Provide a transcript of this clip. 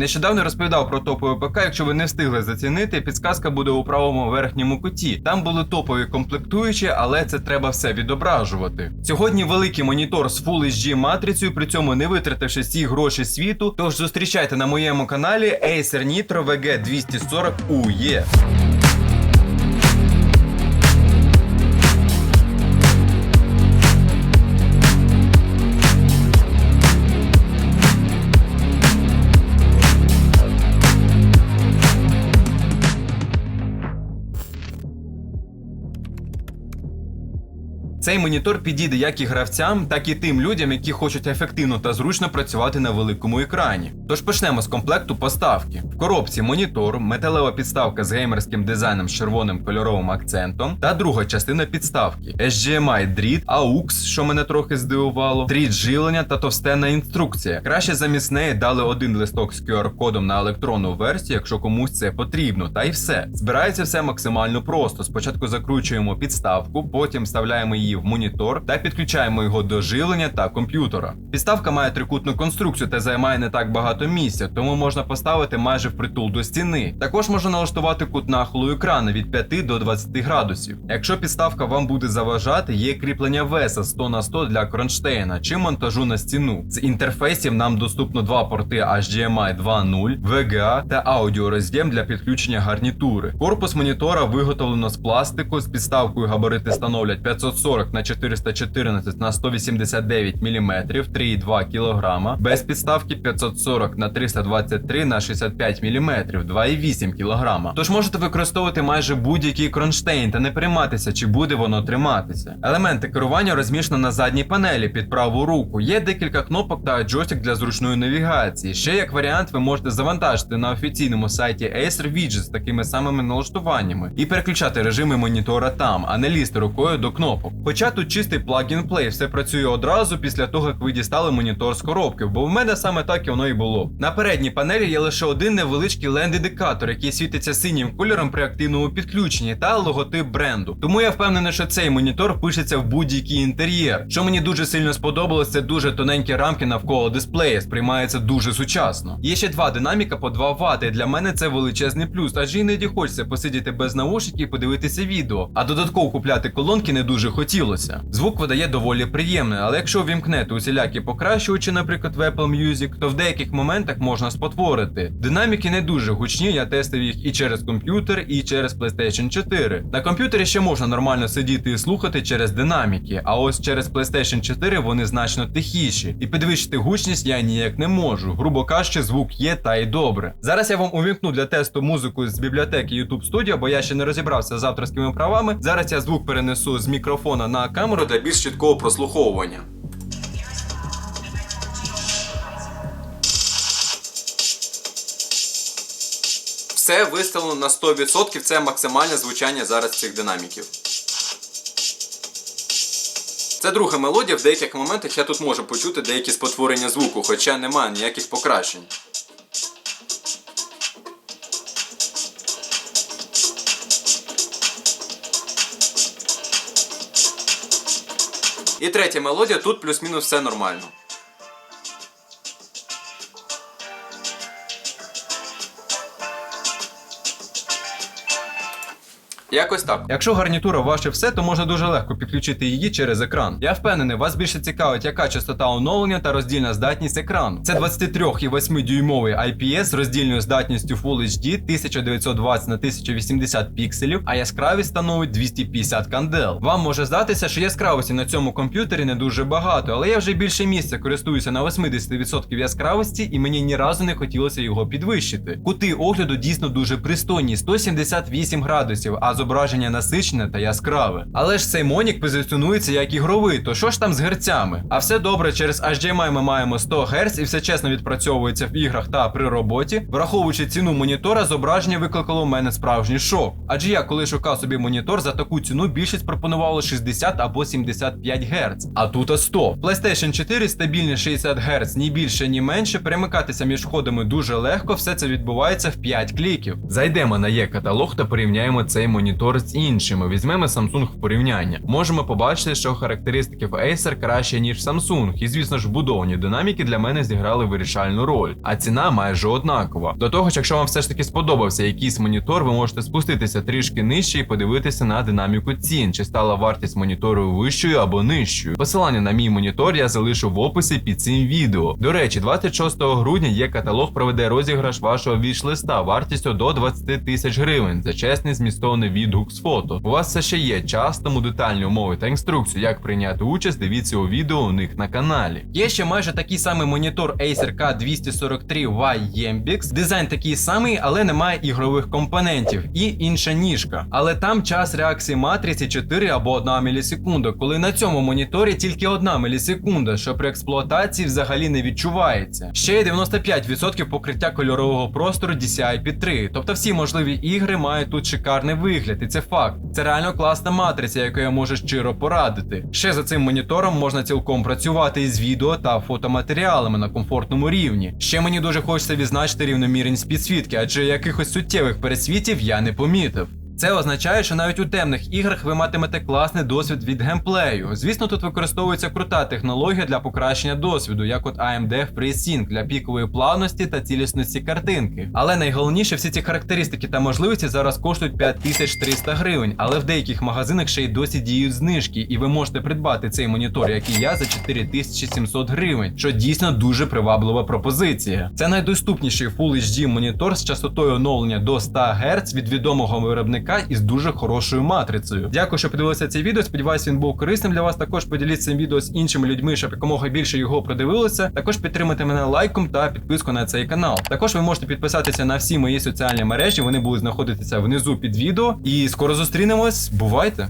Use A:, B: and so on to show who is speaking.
A: Нещодавно розповідав про топовий ПК. Якщо ви не встигли зацінити, підсказка буде у правому верхньому куті. Там були топові комплектуючі, але це треба все відображувати. Сьогодні великий монітор з Full HD матрицею, при цьому не витративши всі гроші світу. Тож зустрічайте на моєму каналі Acer Nitro VG240UE. Цей монітор підійде як і гравцям, так і тим людям, які хочуть ефективно та зручно працювати на великому екрані. Тож почнемо з комплекту поставки. В коробці монітор, металева підставка з геймерським дизайном з червоним кольоровим акцентом, та друга частина підставки HDMI дріт, AUX, що мене трохи здивувало, дріт живлення та товстенна інструкція. Краще замість неї дали один листок з QR-кодом на електронну версію, якщо комусь це потрібно, та й все. Збирається все максимально просто. Спочатку закручуємо підставку, потім вставляємо її в монітор та підключаємо його до живлення та комп'ютера. Підставка має трикутну конструкцію та займає не так багато місця, тому можна поставити майже впритул до стіни. Також можна налаштувати кут нахилу екрану від 5 до 20 градусів. Якщо підставка вам буде заважати, є кріплення веса 100 на 100 для кронштейна чи монтажу на стіну. З інтерфейсів нам доступно два порти HDMI 2.0, VGA та аудіороз'єм для підключення гарнітури. Корпус монітора виготовлено з пластику з підставкою габарити становлять 540 на 414 на 189 мм 3,2 кг, без підставки 540 на 323 на 65 мм 2,8 кг. Тож можете використовувати майже будь-який кронштейн та не перейматися, чи буде воно триматися. Елементи керування розміщено на задній панелі під праву руку. Є декілька кнопок та джойстик для зручної навігації. Ще як варіант, ви можете завантажити на офіційному сайті Acer Widget з такими самими налаштуваннями і переключати режими монітора там, а не лізти рукою до кнопок. Хоча тут чистий plug-and play, все працює одразу після того, як ви дістали монітор з коробки, бо в мене саме так і воно і було. На передній панелі є лише один невеличкий ленд-індикатор, який світиться синім кольором при активному підключенні, та логотип бренду. Тому я впевнений, що цей монітор пишеться в будь-який інтер'єр. Що мені дуже сильно сподобалось, це дуже тоненькі рамки навколо дисплея, сприймається дуже сучасно. Є ще два динаміка по 2 Вт, і для мене це величезний плюс, адже іноді хочеться посидіти без наушників і подивитися відео, а додатково купляти колонки не дуже хотілося. Звук видає доволі приємний, але якщо вімкнете усілякі покращувачі, наприклад, в Apple Music, то в деяких моментах можна спотворити. Динаміки не дуже гучні, я тестив їх і через комп'ютер, і через PlayStation 4. На комп'ютері ще можна нормально сидіти і слухати через динаміки, а ось через PlayStation 4 вони значно тихіші. І підвищити гучність я ніяк не можу. Грубо кажучи, звук є та й добре. Зараз я вам увімкну для тесту музику з бібліотеки YouTube Studio, бо я ще не розібрався з авторськими правами. Зараз я звук перенесу з мікрофона на камеру для більш чіткого прослуховування. Все виставлено на 100%, це максимальне звучання зараз цих динаміків. Це друга мелодія, в деяких моментах я тут можу почути деякі спотворення звуку, хоча немає ніяких покращень. І третя мелодія, тут плюс-мінус все нормально. Якось так. Якщо гарнітура ваше все, то можна дуже легко підключити її через екран. Я впевнений, вас більше цікавить, яка частота оновлення та роздільна здатність екрану. Це 23,8 дюймовий IPS з роздільною здатністю Full HD 1920 на 1080 пікселів, а яскравість становить 250 кандел. Вам може здатися, що яскравості на цьому комп'ютері не дуже багато, але я вже більше місяця користуюся на 80% яскравості, і мені ні разу не хотілося його підвищити. Кути огляду дійсно дуже пристойні 178 градусів, а зображення насичене та яскраве. Але ж цей монік позиціонується як ігровий, то що ж там з герцями? А все добре, через HDMI ми маємо 100 Гц і все чесно відпрацьовується в іграх та при роботі. Враховуючи ціну монітора, зображення викликало в мене справжній шок. Адже я, коли шукав собі монітор, за таку ціну більшість пропонувало 60 або 75 Гц, а тут 100. PlayStation 4 стабільні 60 Гц, ні більше, ні менше. Перемикатися між входами дуже легко, все це відбувається в 5 кліків. Зайдемо на є каталог та порівняємо цей монітор монітор з іншими. Візьмемо Samsung в порівняння. Можемо побачити, що характеристики в Acer краще ніж Samsung, і звісно ж вбудовані динаміки для мене зіграли вирішальну роль, а ціна майже однакова. До того ж, якщо вам все ж таки сподобався якийсь монітор, ви можете спуститися трішки нижче і подивитися на динаміку цін, чи стала вартість монітору вищою або нижчою. Посилання на мій монітор я залишу в описі під цим відео. До речі, 26 грудня є каталог проведе розіграш вашого віч-листа вартістю до 20 тисяч гривень за чесний змістовний відгук з. У вас все ще є час, тому детальні умови та інструкцію, як прийняти участь, дивіться у відео у них на каналі. Є ще майже такий самий монітор Acer K243Y Yembix. Дизайн такий самий, але немає ігрових компонентів і інша ніжка. Але там час реакції матриці 4 або 1 мілісекунда, коли на цьому моніторі тільки 1 мілісекунда, що при експлуатації взагалі не відчувається. Ще є 95% покриття кольорового простору DCI-P3, тобто всі можливі ігри мають тут шикарний вигляд, і це факт. Це реально класна матриця, яку я можу щиро порадити. Ще за цим монітором можна цілком працювати із відео та фотоматеріалами на комфортному рівні. Ще мені дуже хочеться відзначити рівномірність підсвітки, адже якихось суттєвих пересвітів я не помітив. Це означає, що навіть у темних іграх ви матимете класний досвід від геймплею. Звісно, тут використовується крута технологія для покращення досвіду, як от AMD FreeSync для пікової плавності та цілісності картинки. Але найголовніше, всі ці характеристики та можливості зараз коштують 5300 гривень, але в деяких магазинах ще й досі діють знижки, і ви можете придбати цей монітор, як і я, за 4700 гривень, що дійсно дуже приваблива пропозиція. Це найдоступніший Full HD монітор з частотою оновлення до 100 Гц від відомого виробника із дуже хорошою матрицею. Дякую, що подивилися це відео. Сподіваюся, він був корисним для вас. Також поділіться цим відео з іншими людьми, щоб якомога більше його продивилося. Також підтримайте мене лайком та підписку на цей канал. Також ви можете підписатися на всі мої соціальні мережі. Вони будуть знаходитися внизу під відео. І скоро зустрінемось. Бувайте!